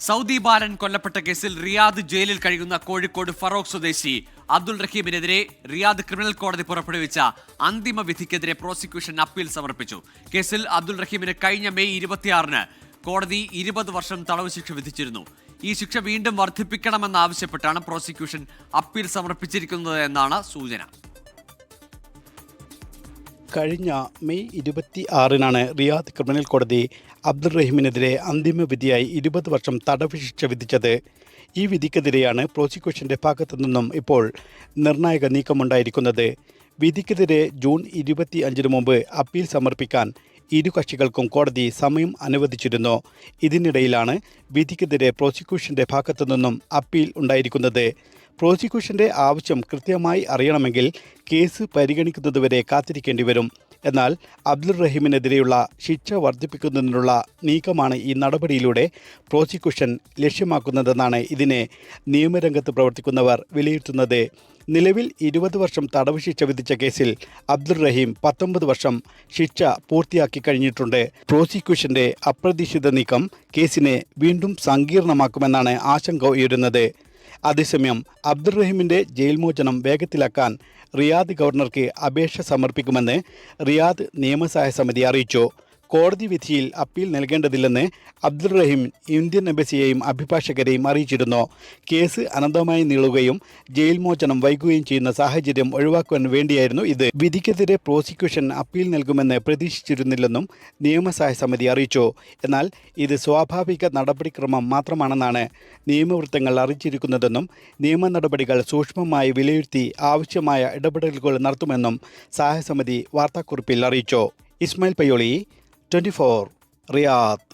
Saudi ബാലൻ കൊല്ലപ്പെട്ട കേസിൽ Riyadh ജയിലിൽ കഴിയുന്ന കോഴിക്കോട് ഫറോക്ക് സ്വദേശി അബ്ദുൾ റഹീമിനെതിരെ റിയാദ് ക്രിമിനൽ കോടതി പുറപ്പെടുവിച്ച അന്തിമ വിധിക്കെതിരെ പ്രോസിക്യൂഷൻ അപ്പീൽ സമർപ്പിച്ചു. കേസിൽ അബ്ദുൾ റഹീമിന് കഴിഞ്ഞ മെയ് ഇരുപത്തിയാറിന് കോടതി ഇരുപത് വർഷം തടവ് ശിക്ഷ വിധിച്ചിരുന്നു. ഈ ശിക്ഷ വീണ്ടും വർദ്ധിപ്പിക്കണമെന്നാവശ്യപ്പെട്ടാണ് പ്രോസിക്യൂഷൻ അപ്പീൽ സമർപ്പിച്ചിരിക്കുന്നത് എന്നാണ് സൂചന. കഴിഞ്ഞ മെയ് ഇരുപത്തി ആറിനാണ് റിയാദ് ക്രിമിനൽ കോടതി അബ്ദുൾ റഹീമിനെതിരെ അന്തിമ വിധിയായി ഇരുപത് വർഷം തടവ് ശിക്ഷ വിധിച്ചത്. ഈ വിധിക്കെതിരെയാണ് പ്രോസിക്യൂഷന്റെ ഭാഗത്തു നിന്നും ഇപ്പോൾ നിർണായക നീക്കമുണ്ടായിരിക്കുന്നത്. വിധിക്കെതിരെ ജൂൺ ഇരുപത്തി അഞ്ചിന് മുമ്പ് അപ്പീൽ സമർപ്പിക്കാൻ ഇരു കക്ഷികൾക്കും കോടതി സമയം അനുവദിച്ചിരുന്നു. ഇതിനിടയിലാണ് വിധിക്കെതിരെ പ്രോസിക്യൂഷന്റെ ഭാഗത്തു നിന്നും അപ്പീൽ ഉണ്ടായിരിക്കുന്നത്. പ്രോസിക്യൂഷന്റെ ആവശ്യം കൃത്യമായി അറിയണമെങ്കിൽ കേസ് പരിഗണിക്കുന്നതുവരെ കാത്തിരിക്കേണ്ടി വരും എന്നാൽ അബ്ദുൾ റഹീമിനെതിരെയുള്ള ശിക്ഷ വർദ്ധിപ്പിക്കുന്നതിനുള്ള നീക്കമാണ് ഈ നടപടിയിലൂടെ പ്രോസിക്യൂഷൻ ലക്ഷ്യമാക്കുന്നതെന്നാണ് ഇതിനെ നിയമരംഗത്ത് പ്രവർത്തിക്കുന്നവർ വിലയിരുത്തുന്നത്. നിലവിൽ ഇരുപത് വർഷം തടവ് ശിക്ഷ വിധിച്ച കേസിൽ അബ്ദുൾ റഹീം പത്തൊമ്പത് വർഷം ശിക്ഷ പൂർത്തിയാക്കി കഴിഞ്ഞിട്ടുണ്ട്. പ്രോസിക്യൂഷന്റെ അപ്രതീക്ഷിത നീക്കം കേസിനെ വീണ്ടും സങ്കീർണമാക്കുമെന്നാണ് ആശങ്ക ഉയരുന്നത്. അതേസമയം ജയിൽമോചനം ജയിൽ മോചനം വേഗത്തിലാക്കാൻ റിയാദ് ഗവർണർക്ക് അപേക്ഷ സമർപ്പിക്കുമെന്ന് റിയാദ് നിയമസഹായ സമിതി അറിയിച്ചു. കോടതി വിധിയിൽ അപ്പീൽ നൽകേണ്ടതില്ലെന്ന് അബ്ദുൾ റഹീം ഇന്ത്യൻ എംബസിയെയും അഭിഭാഷകരെയും അറിയിച്ചിരുന്നു. കേസ് അനന്തമായി നീളുകയും ജയിൽ മോചനം വൈകുകയും ചെയ്യുന്ന സാഹചര്യം ഒഴിവാക്കുവാൻ വേണ്ടിയായിരുന്നു ഇത്. വിധിക്കെതിരെ പ്രോസിക്യൂഷൻ അപ്പീൽ നൽകുമെന്ന് പ്രതീക്ഷിച്ചിരുന്നില്ലെന്നും നിയമസഹായ സമിതി അറിയിച്ചു. എന്നാൽ ഇത് സ്വാഭാവിക നടപടിക്രമം മാത്രമാണെന്നാണ് നിയമവൃത്തങ്ങൾ അറിയിച്ചിരിക്കുന്നതെന്നും നിയമ നടപടികൾ സൂക്ഷ്മമായി വിലയിരുത്തി ആവശ്യമായ ഇടപെടലുകൾ നടത്തുമെന്നും സഹായ സമിതി വാർത്താക്കുറിപ്പിൽ അറിയിച്ചു. Ismail Payyoli twenty four Riyadh